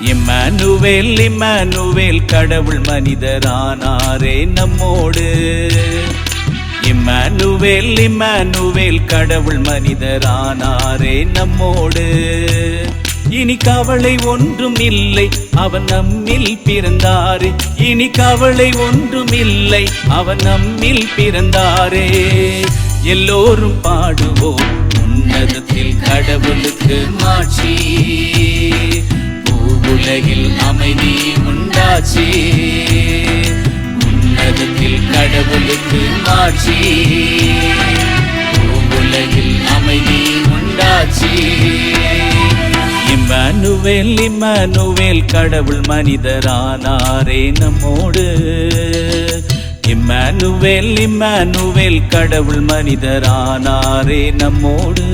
இம்மனுவேல் இம்மனுவேல் கடவுள் மனிதரானாரே நம்மோடு. இம்மனுவேல் இம்மனுவேல் கடவுள் மனிதரானாரே நம்மோடு. இனி கவலை ஒன்றும் இல்லை அவன் நம்மில் பிறந்தாரே. இனி கவலை ஒன்றும் இல்லை அவன் நம்மில் பிறந்தாரே. எல்லோரும் பாடுவோம் உன்னதத்தில் கடவுளுக்கு மாட்சி. உலகில் அமைதி உண்டாச்சி. உன்னதத்தில் கடவுளுக்கு மாட்சி. உலகில் அமைதி உண்டாச்சி. இம்மனுவேல் இம்மனுவேல் கடவுள் மனிதரானாரே நம்மோடு. இம்மனுவேல் இம்மனுவேல் கடவுள் மனிதரானாரே நம்மோடு.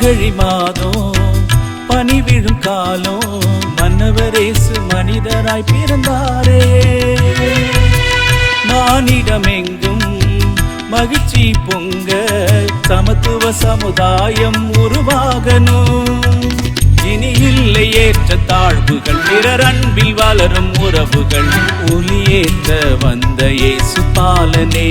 மார்கழி மாதம் பனி விழும் காலம் மன்னவரேசு மனிதராய் பிறந்தாரே. மானிடமெங்கும் மகிழ்ச்சி பொங்க சமத்துவ சமுதாயம் உருவாகணும். இனி இல்லை ஏற்ற தாழ்வுகள் பிறர் அன்பில் வளரும் உறவுகள் ஒளியேற்ற வந்த இயேசு பாலனே.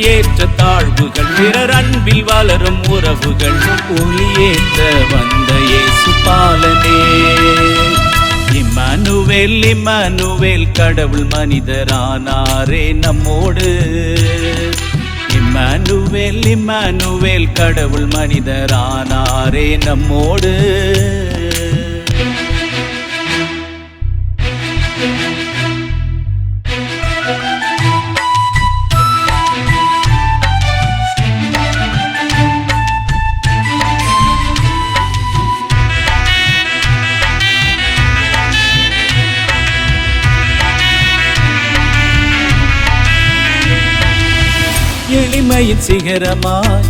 ஏற்ற தாழ்வுகள் பிறர் அன்பில் வளரும் உறவுகள் ஒளியேற்ற வந்த இயேசு பாலனே. இம்மனுவேல் இம்மனுவேல் கடவுள் மனிதரானாரே நம்மோடு. இம்மனுவேல் இம்மனுவேல் கடவுள் மனிதரானாரே நம்மோடு. எளிமையின் சிகரமாய்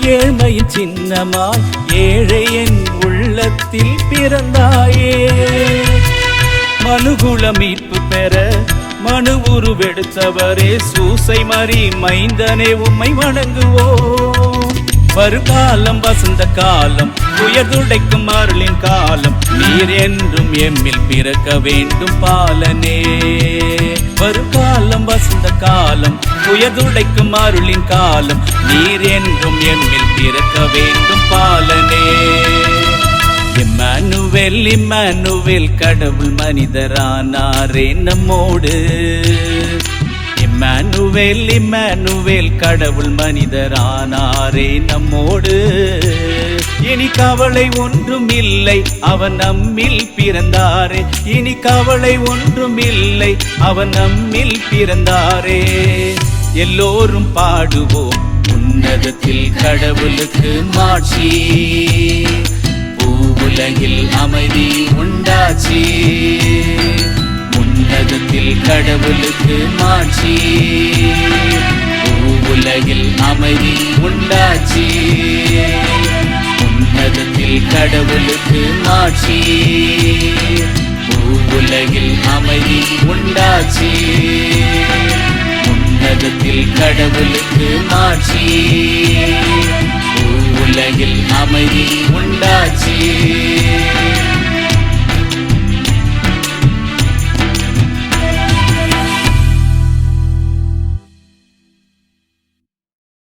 ஏழ்மையின் சின்னமாய் ஏழை என் உள்ளத்தில் பிறந்தாயே. மனுகுல மீட்பு பெற மனு உருவெடுத்தவரே சூசை மறி மைந்தனே உம்மை வணங்குவோம். வருகாலம் வசந்த காலம் உயர்துடைக்கும் அருளின் காலம். நீர் என்றும் எம்மில் பிறக்க வேண்டும் பாலனே. வருகாலம் வசந்த காலம் உயர்துடைக்கும் அருளின் காலம். நீர் என்றும் எம்மில் பிறக்க வேண்டும் பாலனே. இம்மனுவெல் இம்மானுவேல் கடவுள் மனிதரானாரே நம்மோடு. இம்மானுவேல் இம்மானுவேல் கடவுள் மனிதரானாரே நம்மோடு. இனி கவலை ஒன்றும் இல்லை அவன் நம்மில் பிறந்தாரே. இனி கவலை ஒன்றும் இல்லை அவன் நம்மில் பிறந்தாரே. எல்லோரும் பாடுவோம் உன்னதத்தில் கடவுளுக்கு மாட்சி. பூவுலகில் அமைதி உண்டாச்சி. உன்னதத்தில் கடவுளுக்கு மாட்சி. உலகில் அமைதி உண்டாச்சி. உன்னதத்தில் கடவுளுக்கு மாட்சி. உலகில் அமைதி உண்டாச்சி. உன்னதத்தில் கடவுளுக்கு மாட்சி. உலகில் அமைதி உண்டாச்சி.